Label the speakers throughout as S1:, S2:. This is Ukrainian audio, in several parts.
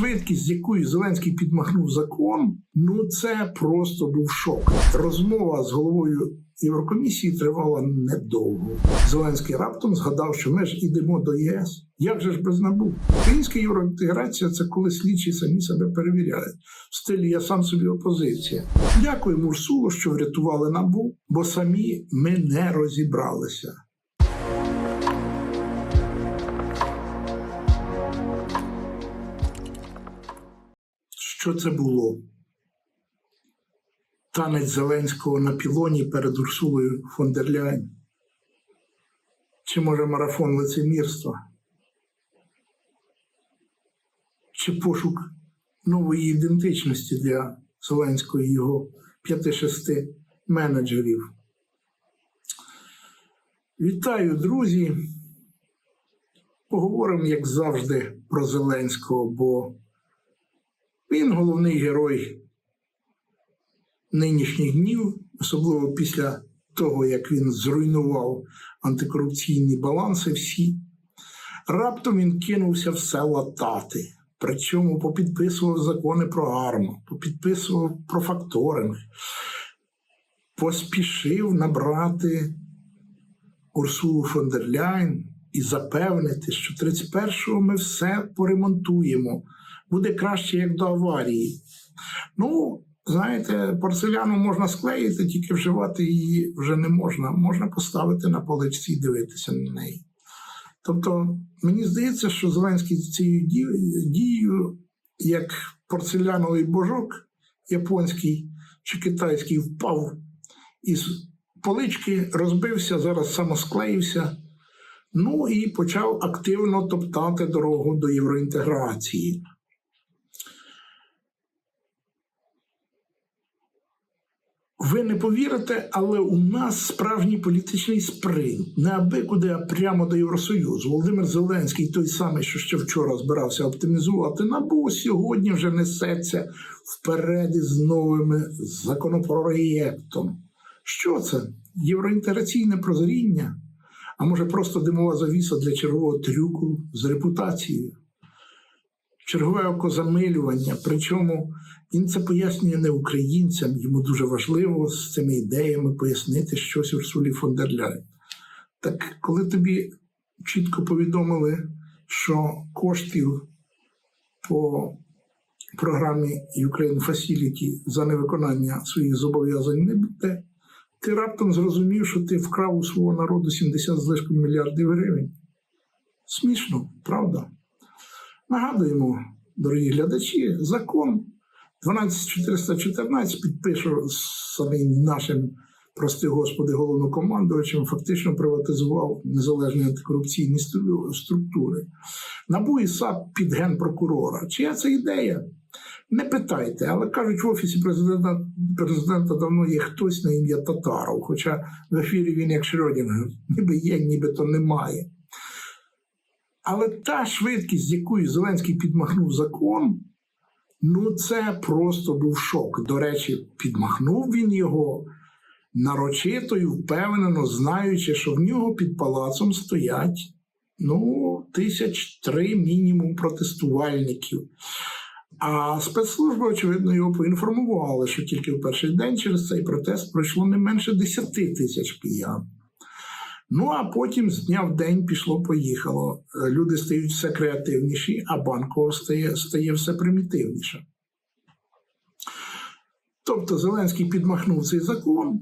S1: швидкість, з якою Зеленський підмахнув закон, ну це просто був шок. Розмова з головою Єврокомісії тривала недовго. Зеленський раптом згадав, що ми ж ідемо до ЄС. Як же ж без набу? Українська євроінтеграція це коли слідчі самі себе перевіряють. В стилі я сам собі опозиція. Дякую Мурсулу, що врятували набу, бо самі ми не розібралися. Що це було? Танець Зеленського на пілоні перед Урсулою фон дер Ляйн? Чи може марафон лицемірства? Чи пошук нової ідентичності для Зеленського і його п'яти-шести менеджерів? Вітаю, друзі! Поговоримо, як завжди, про Зеленського, бо він головний герой нинішніх днів, особливо після того, як він зруйнував антикорупційні баланси всі. Раптом він кинувся все латати. Причому попідписував закони про арму, попідписував про факторинг, поспішив набрати Урсулу фон дер Ляйн і запевнити, що 31-го ми все поремонтуємо. Буде краще, як до аварії. Ну, знаєте, порцеляну можна склеїти, тільки вживати її вже не можна. Можна поставити на поличці і дивитися на неї. Тобто, мені здається, що Зеленський цією дією, як порцеляновий божок японський чи китайський, впав із полички, розбився, зараз самосклеївся. Ну і почав активно топтати дорогу до євроінтеграції. Ви не повірите, але у нас справжній політичний спринт. Не аби куди, а прямо до Євросоюзу. Володимир Зеленський, той самий, що ще вчора збирався оптимізувати набу, сьогодні вже несеться вперед із новими законопроєктом. Що це? Євроінтеграційне прозріння? А може просто димова завіса для чергового трюку з репутацією? Чергове окозамилювання. Причому він це пояснює не українцям. Йому дуже важливо з цими ідеями пояснити щось Урсулі фон дер Ляйн. Так коли тобі чітко повідомили, що коштів по програмі Ukraine Facility за невиконання своїх зобов'язань не буде, ти раптом зрозумів, що ти вкрав у свого народу 70 з лишком мільярдів гривень. Смішно, правда? Нагадуємо, дорогі глядачі, закон 12414 підпишу самим нашим, прости господи, головнокомандувачем, фактично приватизував незалежні антикорупційні структури. НАБУ і САП під генпрокурора. Чия це ідея? Не питайте, але кажуть, в офісі президента, президента давно є хтось на ім'я Татаров, хоча в ефірі він як Шрёдінгер, ніби є, ніби то немає. Але та швидкість, з якою Зеленський підмахнув закон, ну це просто був шок. До речі, підмахнув він його нарочито і впевнено, знаючи, що в нього під палацом стоять ну, тисяч три мінімум протестувальників. А спецслужби, очевидно, його поінформували, що тільки в перший день через цей протест пройшло не менше 10 тисяч киян. Ну а потім з дня в день пішло-поїхало. Е, Люди стають все креативніші, а банково стає, стає все примітивніше. Тобто Зеленський підмахнув цей закон,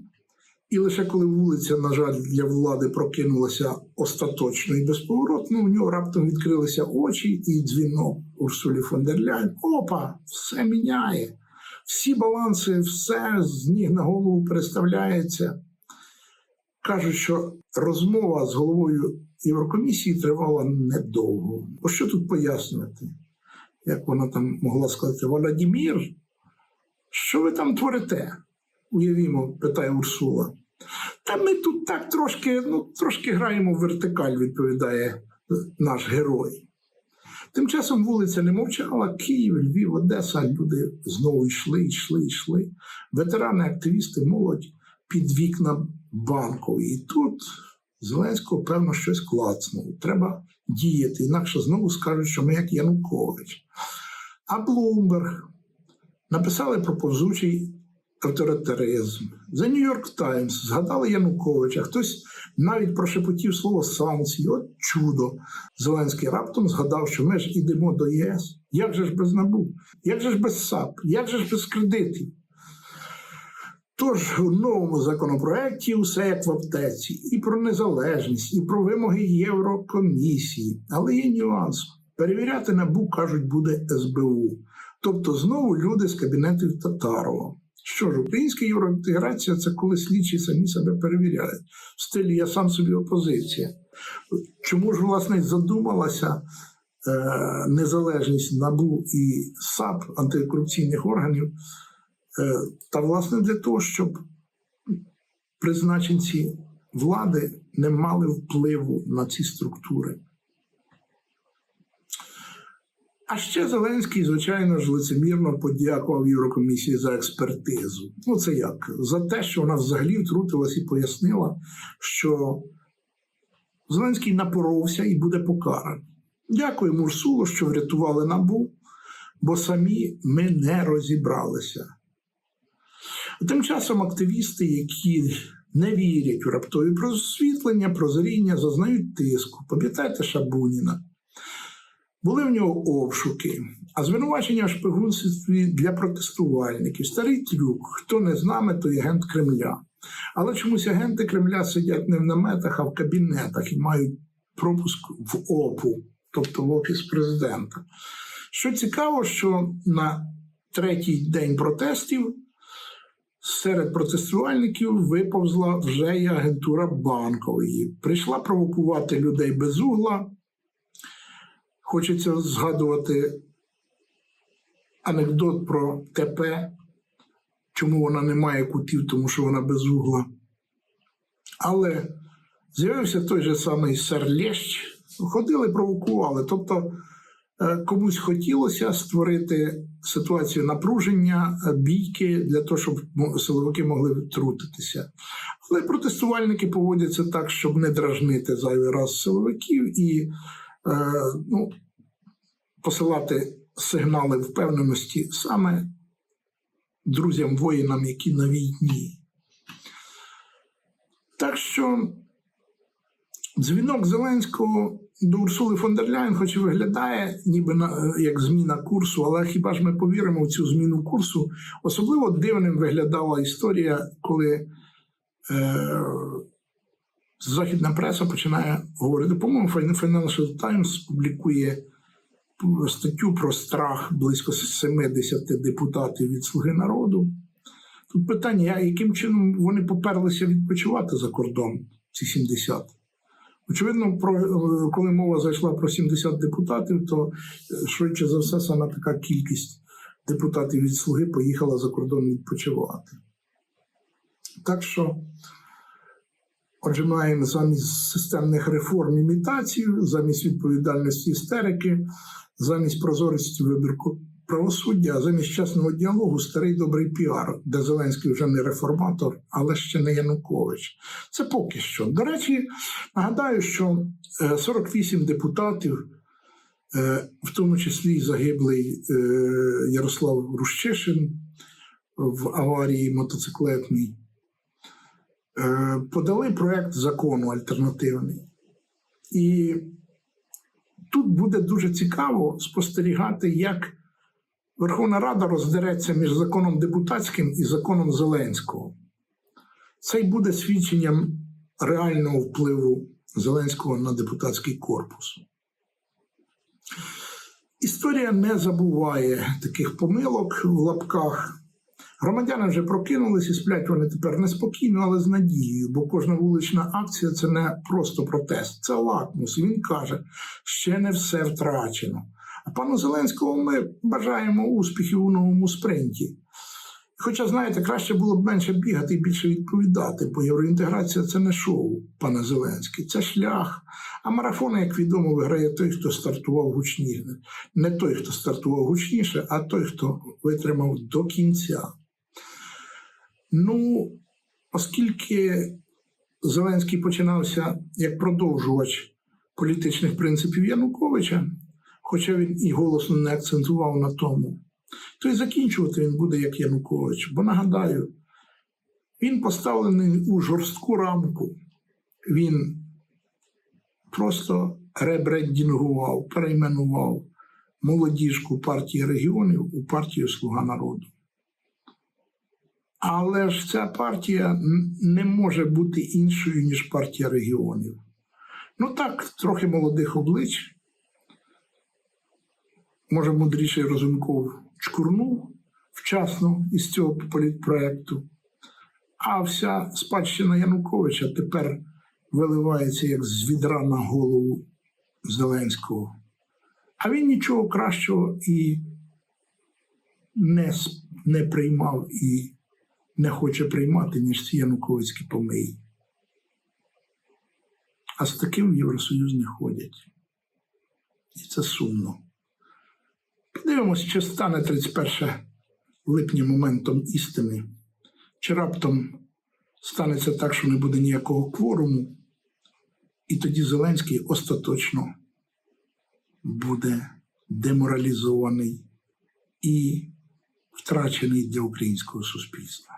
S1: і лише коли вулиця, на жаль, для влади прокинулася остаточно і безповоротно, у нього раптом відкрилися очі і дзвінок Урсулі фон дер Ляйн. Опа, все міняє. Всі баланси, все з ніг на голову переставляється кажуть, що розмова з головою Єврокомісії тривала недовго. Бо що тут пояснювати? Як вона там могла сказати, Володимир, що ви там творите? Уявімо, питає Урсула. Та ми тут так трошки, ну, трошки граємо в вертикаль, відповідає наш герой. Тим часом вулиця не мовчала, Київ, Львів, Одеса, люди знову йшли, йшли, йшли. Ветерани, активісти, молодь під вікна банку. І тут Зеленського, певно, щось клацнуло. Треба діяти, інакше знову скажуть, що ми як Янукович. А Блумберг написали про повзучий авторитаризм. The New York Times згадали Януковича, хтось навіть прошепотів слово санкції. От чудо. Зеленський раптом згадав, що ми ж ідемо до ЄС. Як же ж без НАБУ? Як же ж без САП? Як же ж без кредитів? Тож у новому законопроекті все як в аптеці, і про незалежність, і про вимоги Єврокомісії. Але є нюанс. Перевіряти набу кажуть, буде СБУ. Тобто знову люди з кабінетів Татарова. Що ж, українська євроінтеграція це коли слідчі самі себе перевіряють. В стилі я сам собі опозиція. Чому ж, власне, задумалася е, незалежність НАБУ і САП антикорупційних органів? Е, Та, власне, для того, щоб призначенці влади не мали впливу на ці структури. А ще Зеленський, звичайно ж, лицемірно подякував Єврокомісії за експертизу. Ну, це як? За те, що вона взагалі втрутилась і пояснила, що Зеленський напоровся і буде покараний. Дякую Мурсулу, що врятували набу, бо самі ми не розібралися. Тим часом активісти, які не вірять у раптові просвітлення, прозріння, зазнають тиску. Пам'ятаєте Шабуніна? Були в нього обшуки, а звинувачення в шпигунстві для протестувальників. Старий трюк. Хто не з нами, той агент Кремля. Але чомусь агенти Кремля сидять не в наметах, а в кабінетах і мають пропуск в ОПУ, тобто в офіс президента. Що цікаво, що на третій день протестів серед протестувальників виповзла вже й агентура банкової. Прийшла провокувати людей без угла. Хочеться згадувати анекдот про ТП, чому вона не має кутів, тому що вона без угла. Але з'явився той же самий сер Лещ, ходили, провокували. Тобто комусь хотілося створити ситуацію напруження, е, бійки для того, щоб силовики могли втрутитися. Але протестувальники поводяться так, щоб не дражнити зайвий раз силовиків і е, ну, посилати сигнали впевненості саме друзям воїнам, які на війні. Так що дзвінок Зеленського до Урсули фон дер Ляйн, хоч і виглядає ніби на, як зміна курсу, але хіба ж ми повіримо в цю зміну курсу? Особливо дивним виглядала історія, коли е, західна преса починає говорити. По-моєму, Financial Times публікує статтю про страх близько 70 депутатів від Слуги народу. Тут питання, яким чином вони поперлися відпочивати за кордон, ці 70? Очевидно, про, е, коли мова зайшла про 70 депутатів, то е, швидше за все саме така кількість депутатів від Слуги поїхала за кордон відпочивати. Так що, отже, маємо замість системних реформ імітацію, замість відповідальності істерики, замість прозорості вибірку правосуддя, замість чесного діалогу старий добрий піар, де Зеленський вже не реформатор, але ще не Янукович. Це поки що. До речі, нагадаю, що е, 48 депутатів, е, в тому числі загиблий е, Ярослав Рущишин в аварії мотоциклетній, е, подали проект закону альтернативний. І тут буде дуже цікаво спостерігати, як Верховна Рада роздереться між законом депутатським і законом Зеленського. Це й буде свідченням реального впливу Зеленського на депутатський корпус. Історія не забуває таких помилок в лапках. Громадяни вже прокинулись і сплять вони тепер неспокійно, але з надією, бо кожна вулична акція це не просто протест, це лакмус. І він каже, ще не все втрачено. Пану Зеленському ми бажаємо успіхів у новому спринті. Хоча, знаєте, краще було б менше бігати і більше відповідати, бо євроінтеграція це не шоу, пане Зеленський, це шлях. А марафони, як відомо, виграє той, хто стартував гучніше. Не той, хто стартував гучніше, а той, хто витримав до кінця. Ну, оскільки Зеленський починався як продовжувач політичних принципів Януковича, хоча він і голосно не акцентував на тому, то й закінчувати він буде як Янукович. Бо нагадаю, він поставлений у жорстку рамку. Він просто ребрендінгував, перейменував молодіжку партії регіонів у партію Слуга народу. Але ж ця партія не може бути іншою, ніж партія регіонів. Ну так, трохи молодих облич. Може, мудріший Розумков чкурнув вчасно із цього політпроекту. А вся спадщина Януковича тепер виливається як з відра на голову Зеленського. А він нічого кращого і не, не приймав і не хоче приймати, ніж ці януковицькі помиї. А з таким в Євросоюз не ходять. І це сумно. Подивимось, чи стане 31 липня моментом істини, чи раптом станеться так, що не буде ніякого кворуму, і тоді Зеленський остаточно буде деморалізований і втрачений для українського суспільства.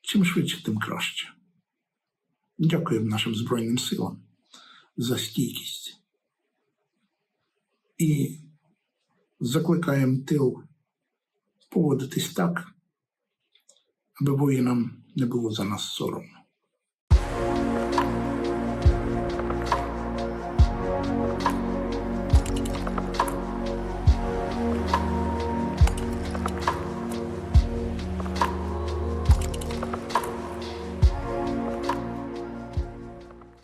S1: Чим швидше, тим краще. Дякуємо нашим Збройним силам за стійкість. І закликаємо тил поводитись так, аби воїнам не було за нас соромно.